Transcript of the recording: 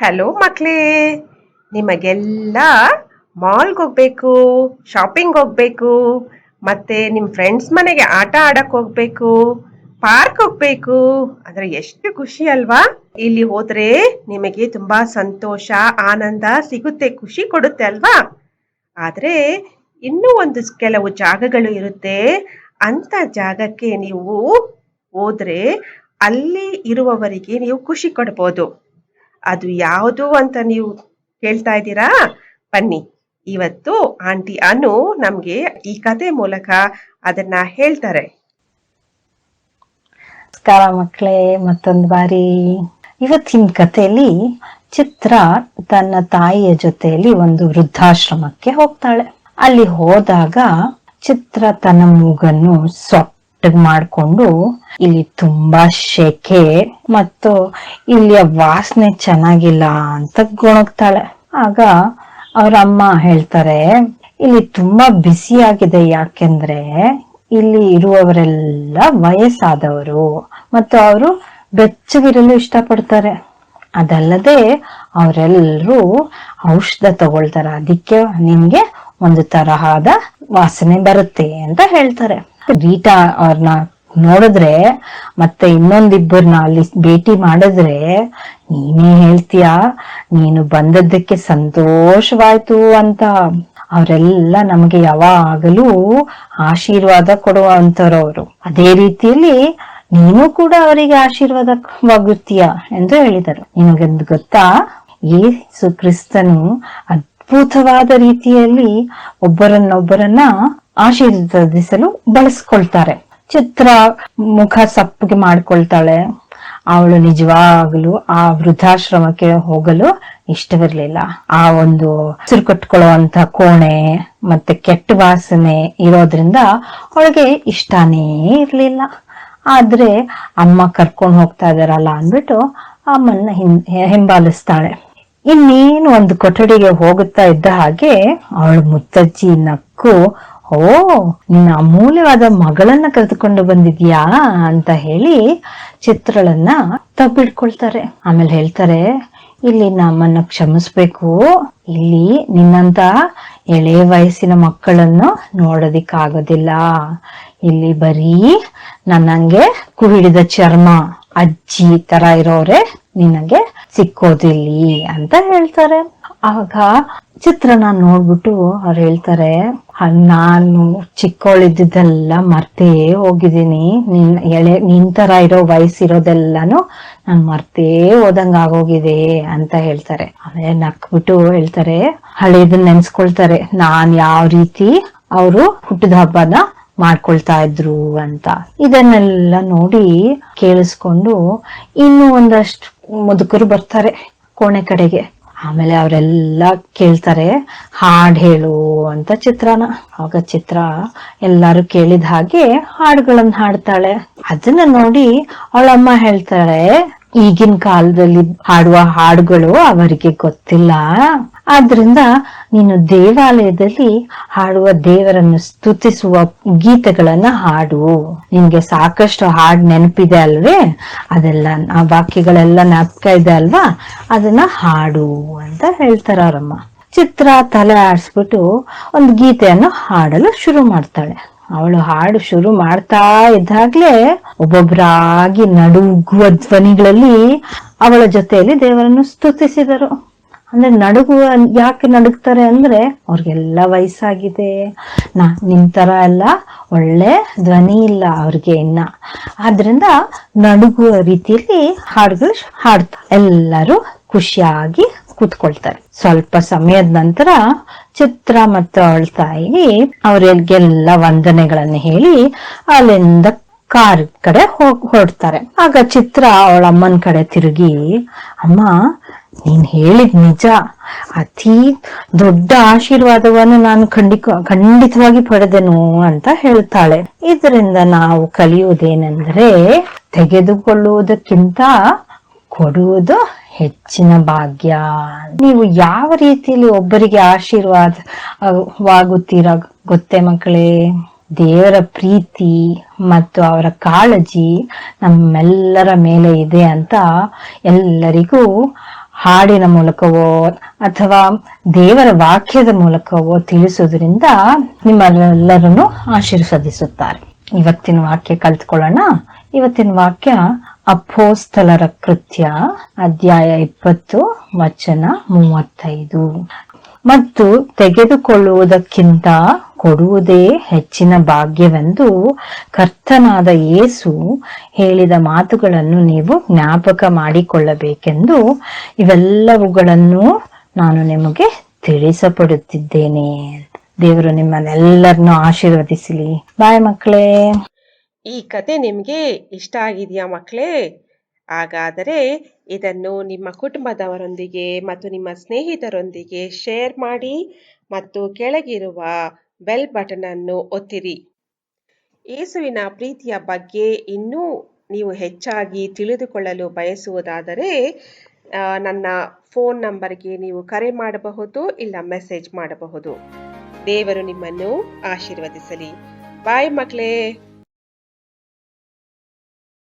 Hello ಮಕ್ಕಳೇ ನಿಮಗೆಲ್ಲ ಮಾಲ್ಗೆ ಹೋಗ್ಬೇಕು ಶಾಪಿಂಗ್ ಹೋಗ್ಬೇಕು, ಮತ್ತೆ ನಿಮ್ಮ ಫ್ರೆಂಡ್ಸ್ ಮನೆಗೆ ಆಟ ಆಡಕ್ಕೆ ಹೋಗ್ಬೇಕು ಪಾರ್ಕ್ ಹೋಗ್ಬೇಕು. ಅಂದರೆ ಎಷ್ಟು ಖುಷಿ ಅಲ್ವಾ? ಇಲ್ಲಿ ಹೋದರೆ ನಿಮಗೆ ತುಂಬಾ ಸಂತೋಷ, ಆನಂದ ಸಿಗುತ್ತೆ, ಖುಷಿ ಕೊಡುತ್ತೆ ಅಲ್ವಾ? ಆದ್ರೆ ಇನ್ನೂ ಒಂದು ಕೆಲವು ಜಾಗಗಳು ಇರುತ್ತೆ. ಅಂತ ಜಾಗಕ್ಕೆ ನೀವು ಹೋದರೆ ಅಲ್ಲಿ ಇರುವವರಿಗೆ ನೀವು ಖುಷಿ ಕೊಡ್ಬೋದು. ಅದು ಯಾವುದು ಅಂತ ನೀವು ಕೇಳ್ತಾ ಇದ್ದೀರಾ? ಬನ್ನಿ. ಇವತ್ತು ಆಂಟಿ ಅನು ನಮ್ಗೆ ಈ ಕತೆ ಮೂಲಕ ಅದನ್ನ ಹೇಳ್ತಾರೆ. ನಮಸ್ಕಾರ ಮಕ್ಕಳೇ, ಮತ್ತೊಂದು ಬಾರಿ. ಇವತ್ತಿನ ಕಥೆಯಲ್ಲಿ ಚಿತ್ರ ತನ್ನ ತಾಯಿಯ ಜೊತೆಯಲ್ಲಿ ಒಂದು ವೃದ್ಧಾಶ್ರಮಕ್ಕೆ ಹೋಗ್ತಾಳೆ. ಅಲ್ಲಿ ಹೋದಾಗ ಚಿತ್ರ ತನ್ನ ಮೂಗನ್ನು ಸೊಟ್ಟಗ್ ಮಾಡ್ಕೊಂಡು ಇಲ್ಲಿ ತುಂಬಾ ಶೆಕೆ ಮತ್ತು ಇಲ್ಲಿಯ ವಾಸನೆ ಚೆನ್ನಾಗಿಲ್ಲ ಅಂತ ಗೊಣಗ್ತಾಳೆ. ಆಗ ಅವ್ರ ಅಮ್ಮ ಹೇಳ್ತಾರೆ, ಇಲ್ಲಿ ತುಂಬಾ ಬಿಸಿಯಾಗಿದೆ ಯಾಕೆಂದ್ರೆ ಇಲ್ಲಿ ಇರುವವರೆಲ್ಲ ವಯಸ್ಸಾದವರು ಮತ್ತು ಅವರು ಬೆಚ್ಚಗಿರಲು ಇಷ್ಟಪಡ್ತಾರೆ. ಅದಲ್ಲದೆ ಅವರೆಲ್ಲರೂ ಔಷಧ ತಗೊಳ್ತಾರೆ. ಅದಕ್ಕೆ ನಿಮ್ಗೆ ಒಂದು ತರಹದ ವಾಸನೆ ಬರುತ್ತೆ ಅಂತ ಹೇಳ್ತಾರೆ. ರೀಟಾ ಅವ್ರನ್ನ ನೋಡಿದ್ರೆ ಮತ್ತೆ ಇನ್ನೊಂದಿಬ್ಬರನ್ನ ಅಲ್ಲಿ ಭೇಟಿ ಮಾಡಿದ್ರೆ, ನೀನೇ ಹೇಳ್ತೀಯ, ನೀನು ಬಂದದ್ದಕ್ಕೆ ಸಂತೋಷವಾಯ್ತು ಅಂತ. ಅವರೆಲ್ಲ ನಮಗೆ ಯಾವಾಗಲೂ ಆಶೀರ್ವಾದ ಕೊಡುವಂತರವರು ಅದೇ ರೀತಿಯಲ್ಲಿ ನೀನು ಕೂಡ ಅವರಿಗೆ ಆಶೀರ್ವಾದವಾಗುತ್ತೀಯ ಎಂದು ಹೇಳಿದರು. ನಿನಗೊಂದು ಗೊತ್ತಾ? ಯೇಸು ಕ್ರಿಸ್ತನು ಅದ್ಭುತವಾದ ರೀತಿಯಲ್ಲಿ ಒಬ್ಬರನ್ನೊಬ್ಬರನ್ನ ಆಶೀರ್ವದಿಸಲು ಬಳಸ್ಕೊಳ್ತಾರೆ. ಚಿತ್ರ ಮುಖ ಸಪ್ಪಗೆ ಮಾಡ್ಕೊಳ್ತಾಳೆ. ಅವಳು ನಿಜವಾಗ್ಲು ಆ ವೃದ್ಧಾಶ್ರಮಕ್ಕೆ ಹೋಗಲು ಇಷ್ಟವಿರ್ಲಿಲ್ಲ. ಆ ಒಂದು ಹಸಿರು ಕಟ್ಕೊಳ್ಳುವಂತ ಕೋಣೆ ಮತ್ತೆ ಕೆಟ್ಟ ವಾಸನೆ ಇರೋದ್ರಿಂದ ಅವಳಿಗೆ ಇಷ್ಟಾನೇ ಇರ್ಲಿಲ್ಲ. ಆದ್ರೆ ಅಮ್ಮ ಕರ್ಕೊಂಡು ಹೋಗ್ತಾ ಇದಾರಲ್ಲ ಅಂದ್ಬಿಟ್ಟು ಅಮ್ಮನ್ನ ಹಿಂಬಾಲಿಸ್ತಾಳೆ. ಇನ್ನೇನು ಒಂದು ಕೊಠಡಿಗೆ ಹೋಗುತ್ತಾ ಇದ್ದ ಹಾಗೆ ಅವಳು ಮುತ್ತಜ್ಜಿ ನಕ್ಕು ಓ, ನಿನ್ನ ಅಮೂಲ್ಯವಾದ ಮಗಳನ್ನ ಕರೆದುಕೊಂಡು ಬಂದಿದ್ಯಾ ಅಂತ ಹೇಳಿ ಚಿತ್ರಳನ್ನ ತಬ್ಬಿಡ್ಕೊಳ್ತಾರೆ ಆಮೇಲೆ ಹೇಳ್ತಾರೆ, ಇಲ್ಲಿ ನಮ್ಮನ್ನ ಕ್ಷಮಿಸ್ಬೇಕು. ಇಲ್ಲಿ ನಿನ್ನಂತ ಎಳೆ ವಯಸ್ಸಿನ ಮಕ್ಕಳನ್ನು ನೋಡೋದಿಕ್ಕಾಗೋದಿಲ್ಲ. ಇಲ್ಲಿ ಬರೀ ನನ್ನಂಗೆ ಕುಹಿಡಿದ ಚರ್ಮ, ಅಜ್ಜಿ ತರ ಇರೋರೆ ನಿನಗೆ ಸಿಕ್ಕೋದಿಲ್ಲಿ ಅಂತ ಹೇಳ್ತಾರೆ. ಆಗ ಚಿತ್ರನ ನೋಡ್ಬಿಟ್ಟು ಅವ್ರು ಹೇಳ್ತಾರೆ "ಹ, ನಾನು ಚಿಕ್ಕವಳಿದ್ದೆಲ್ಲ ಮರ್ತೇ ಹೋಗಿದ್ದೀನಿ. ನಿನ್ ಎಳೆ ನಿನ್ ತರ ಇರೋ ವಯಸ್ಸಿರೋದೆಲ್ಲಾನು ನಾನು ಮರ್ತೇ ಹೋದಂಗ ಆಗೋಗಿದೆ ಅಂತ ಹೇಳ್ತಾರೆ. ಆಮೇಲೆ ನಕ್ಬಿಟ್ಟು ಹೇಳ್ತಾರೆ ಹಳೇದನ್ನ ನೆನ್ಸ್ಕೊಳ್ತಾರೆ ನಾನ್ ಯಾವ ರೀತಿ ಅವರು ಹುಟ್ಟಿದ ಹಬ್ಬನ ಮಾಡ್ಕೊಳ್ತಾ ಇದ್ರು ಅಂತ. ಇದನ್ನೆಲ್ಲ ನೋಡಿ ಕೇಳಿಸ್ಕೊಂಡು ಇನ್ನು ಒಂದಷ್ಟು ಮುದುಕರು ಬರ್ತಾರೆ ಕೋಣೆ ಕಡೆಗೆ. ಆಮೇಲೆ ಅವರೆಲ್ಲ ಕೇಳ್ತಾರೆ, ಹಾಡ್ ಹೇಳು ಅಂತ ಚಿತ್ರನ ಆಗ ಚಿತ್ರ ಎಲ್ಲಾರು ಕೇಳಿದ ಹಾಗೆ ಹಾಡುಗಳನ್ನ ಹಾಡ್ತಾಳೆ. ಅದನ್ನ ನೋಡಿ ಅವಳಮ್ಮ ಹೇಳ್ತಾಳೆ ಈಗಿನ ಕಾಲದಲ್ಲಿ ಹಾಡುವ ಹಾಡುಗಳು ಅವರಿಗೆ ಗೊತ್ತಿಲ್ಲ. ಆದ್ರಿಂದ ನೀನು ದೇವಾಲಯದಲ್ಲಿ ಹಾಡುವ ದೇವರನ್ನು ಸ್ತುತಿಸುವ ಗೀತೆಗಳನ್ನ ಹಾಡು. ನಿನ್ಗೆ ಸಾಕಷ್ಟು ಹಾಡ್ ನೆನಪಿದೆ ಅಲ್ವೇ? ಅದೆಲ್ಲ ಆ ವಾಕ್ಯಗಳೆಲ್ಲ ನಾಪ್ಕ ಇದೆ ಅಲ್ವಾ? ಅದನ್ನ ಹಾಡು ಅಂತ ಹೇಳ್ತಾರ ಅವರಮ್ಮ. ಚಿತ್ರ ತಲೆ ಆಡಿಸ್ಬಿಟ್ಟು ಒಂದು ಗೀತೆಯನ್ನು ಹಾಡಲು ಶುರು ಮಾಡ್ತಾಳೆ. ಅವಳು ಹಾಡು ಶುರು ಮಾಡ್ತಾ ಇದ್ದಾಗ್ಲೇ ಒಬ್ಬೊಬ್ಬರಾಗಿ ನಡುಗುವ ಧ್ವನಿಗಳಲ್ಲಿ ಅವಳ ಜೊತೆಯಲ್ಲಿ ದೇವರನ್ನು ಸ್ತುತಿಸಿದರು. ಅಂದ್ರೆ ನಡುಗುವ ಯಾಕೆ ನಡುಗ್ತಾರೆ ಅಂದ್ರೆ ಅವ್ರಿಗೆಲ್ಲ ವಯಸ್ಸಾಗಿದೆ. ನಾ ನಿಮ್ ತರ ಎಲ್ಲ ಒಳ್ಳೆ ಧ್ವನಿ ಇಲ್ಲ ಅವ್ರಿಗೆ ಇನ್ನ. ಆದ್ರಿಂದ ನಡುಗುವ ರೀತಿಯಲ್ಲಿ ಹಾಡುಗಳು ಹಾಡ್ತಾ ಎಲ್ಲರೂ ಖುಷಿಯಾಗಿ ಕೂತ್ಕೊಳ್ತಾರೆ. ಸ್ವಲ್ಪ ಸಮಯದ ನಂತರ ಚಿತ್ರ ಮತ್ತು ಅವಳ ತಾಯಿ ಅವರಿಗೆಲ್ಲ ವಂದನೆಗಳನ್ನ ಹೇಳಿ ಅಲ್ಲಿಂದ ಕಾರ್ ಕಡೆ ಹೋಗ್ ಹೊರಡ್ತಾರೆ. ಆಗ ಚಿತ್ರ ಅವಳ ಅಮ್ಮನ ಕಡೆ ತಿರುಗಿ, ಅಮ್ಮ ನೀನ್ ಹೇಳಿದ್ ನಿಜ. ಅತಿ ದೊಡ್ಡ ಆಶೀರ್ವಾದವನ್ನು ನಾನು ಖಂಡಿಕ, ಖಂಡಿತವಾಗಿ ಪಡೆದೆನು ಅಂತ ಹೇಳ್ತಾಳೆ. ಇದರಿಂದ ನಾವು ಕಲಿಯುವುದೇನೆಂದ್ರೆ ತೆಗೆದುಕೊಳ್ಳುವುದಕ್ಕಿಂತ ಕೊಡುವುದು ಹೆಚ್ಚಿನ ಭಾಗ್ಯ. ನೀವು ಯಾವ ರೀತಿಯಲ್ಲಿ ಒಬ್ಬರಿಗೆ ಆಶೀರ್ವಾದ, ವಾಗುತ್ತೀರಾ ಗೊತ್ತೇ ಮಕ್ಕಳೇ? ದೇವರ ಪ್ರೀತಿ ಮತ್ತು ಅವರ ಕಾಳಜಿ ನಮ್ಮೆಲ್ಲರ ಮೇಲೆ ಇದೆ ಅಂತ ಎಲ್ಲರಿಗೂ ಹಾಡಿನ ಮೂಲಕವೋ ಅಥವಾ ದೇವರ ವಾಕ್ಯದ ಮೂಲಕವೋ ತಿಳಿಸೋದ್ರಿಂದ ನಿಮ್ಮೆಲ್ಲರನ್ನು ಆಶೀರ್ವದಿಸುತ್ತಾರೆ. ಇವತ್ತಿನ ವಾಕ್ಯ ಕಲ್ತ್ಕೊಳ್ಳೋಣ. ಇವತ್ತಿನ ವಾಕ್ಯ ಅಪ್ಪೋಸ್ತಲರ ಕೃತ್ಯ, ಅಧ್ಯಾಯ ಇಪ್ಪತ್ತು, ವಚನ ಮೂವತ್ತೈದು. ಮತ್ತು ತೆಗೆದುಕೊಳ್ಳುವುದಕ್ಕಿಂತ ಕೊಡುವುದೇ ಹೆಚ್ಚಿನ ಭಾಗ್ಯವೆಂದು ಕರ್ತನಾದ ಯೇಸು ಹೇಳಿದ ಮಾತುಗಳನ್ನು ನೀವು ಜ್ಞಾಪಕ ಮಾಡಿಕೊಳ್ಳಬೇಕೆಂದು ಇವೆಲ್ಲವುಗಳನ್ನು ನಾನು ನಿಮಗೆ ತಿಳಿಸಪಡುತ್ತಿದ್ದೇನೆ. ದೇವರು ನಿಮ್ಮನ್ನೆಲ್ಲರನ್ನು ಆಶೀರ್ವದಿಸಲಿ. ಬಾಯ್ ಮಕ್ಕಳೇ. ಈ ಕತೆ ನಿಮಗೆ ಇಷ್ಟ ಆಗಿದೆಯಾ ಮಕ್ಕಳೇ? ಹಾಗಾದರೆ ಇದನ್ನು ನಿಮ್ಮ ಕುಟುಂಬದವರೊಂದಿಗೆ ಮತ್ತು ನಿಮ್ಮ ಸ್ನೇಹಿತರೊಂದಿಗೆ ಶೇರ್ ಮಾಡಿ ಮತ್ತು ಕೆಳಗಿರುವ ಬೆಲ್ ಬಟನ್ ಅನ್ನು ಒತ್ತಿರಿ. ಯೇಸುವಿನ ಪ್ರೀತಿಯ ಬಗ್ಗೆ ಇನ್ನೂ ನೀವು ಹೆಚ್ಚಾಗಿ ತಿಳಿದುಕೊಳ್ಳಲು ಬಯಸುವುದಾದರೆ ನನ್ನ ಫೋನ್ ನಂಬರ್ಗೆ ನೀವು ಕರೆ ಮಾಡಬಹುದು, ಇಲ್ಲ ಮೆಸೇಜ್ ಮಾಡಬಹುದು. ದೇವರು ನಿಮ್ಮನ್ನು ಆಶೀರ್ವದಿಸಲಿ. ಬಾಯ್ ಮಕ್ಕಳೇ!